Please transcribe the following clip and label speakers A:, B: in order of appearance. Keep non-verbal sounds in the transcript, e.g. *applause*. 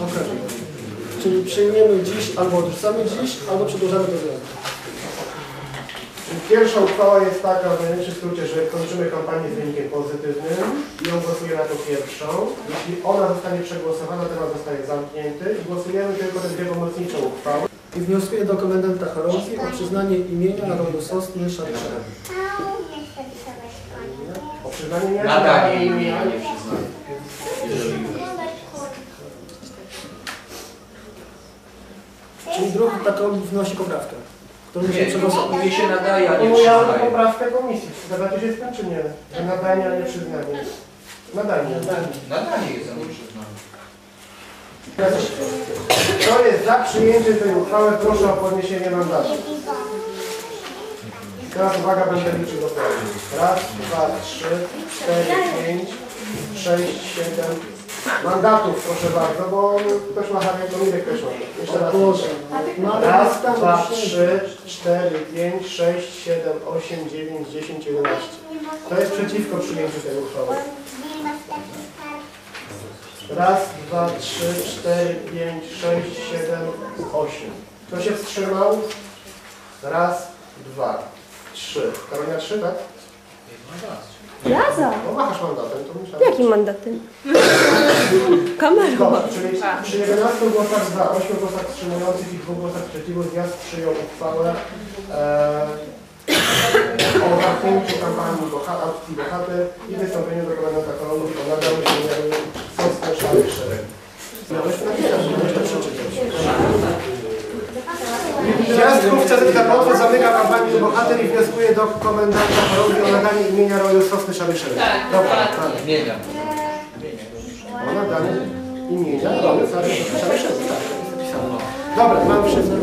A: Okej. Czyli przyjmiemy dziś, albo odrzucamy dziś, albo przedłużamy do zmiany.
B: Pierwsza uchwała jest taka, w największym skrócie, że kończymy kampanię z wynikiem pozytywnym i ją głosujemy na tą pierwszą. Jeśli ona zostanie przegłosowana, temat zostaje zamknięty i głosujemy tylko te dwie pomocnicze uchwały.
A: I wnioskuję do komendanta chorągwi o przyznanie imienia rodu Sosny.
B: O przyznanie nie
C: Nadanie imienia, nie przyznanie. Jeżeli
A: Czyli drugi taką wnosi poprawkę, którą
C: nie,
A: przegłosować.
C: mnie się nadaje, a nie przyznaje.
B: poprawkę komisji. Zgadzacie się z tym czy nie? Że nadanie, a nie przyznanie. Nadanie.
C: Nadanie jest, a nie przyznanie.
B: Kto jest za przyjęciem tej uchwały, proszę o podniesienie mandatu. Teraz uwaga, będę liczył dokładnie. Raz, dwa, trzy, cztery, pięć, sześć, siedem. Mandatów, proszę bardzo, bo ktoś ma harmonijek też ma. Jeszcze raz. Raz, dwa, trzy, cztery, pięć, sześć, siedem, osiem, dziewięć, dziesięć, jedenaście. Kto jest przeciwko przyjęciu tej uchwały? Raz, dwa, trzy, cztery, pięć, sześć, siedem, osiem. Kto się wstrzymał? Raz, dwa, trzy. Karolina trzy, tak?
D: Ja za.
B: No machasz mandatem, to musiałem.
D: Jakim mandatem? *laughs* Kamerą.
B: Dobrze, czyli przy 11 głosach za, 8 głosach wstrzymujących i 2 głosach przeciwko zjazd przyjął uchwałę e, o zamknięciu kampanii boha- akcji Bohater i wystąpieniu do komendanta kolonów Krów CZK zamyka kampanię Bohater i wnioskuje do komendanta kolonii o nadanie imienia roju sosny szary szereg.
E: Tak,
B: Dobra, tak. O nadanie imienia roju sosny szary szereg. Tak, napisane. Dobra, mamy wszystko.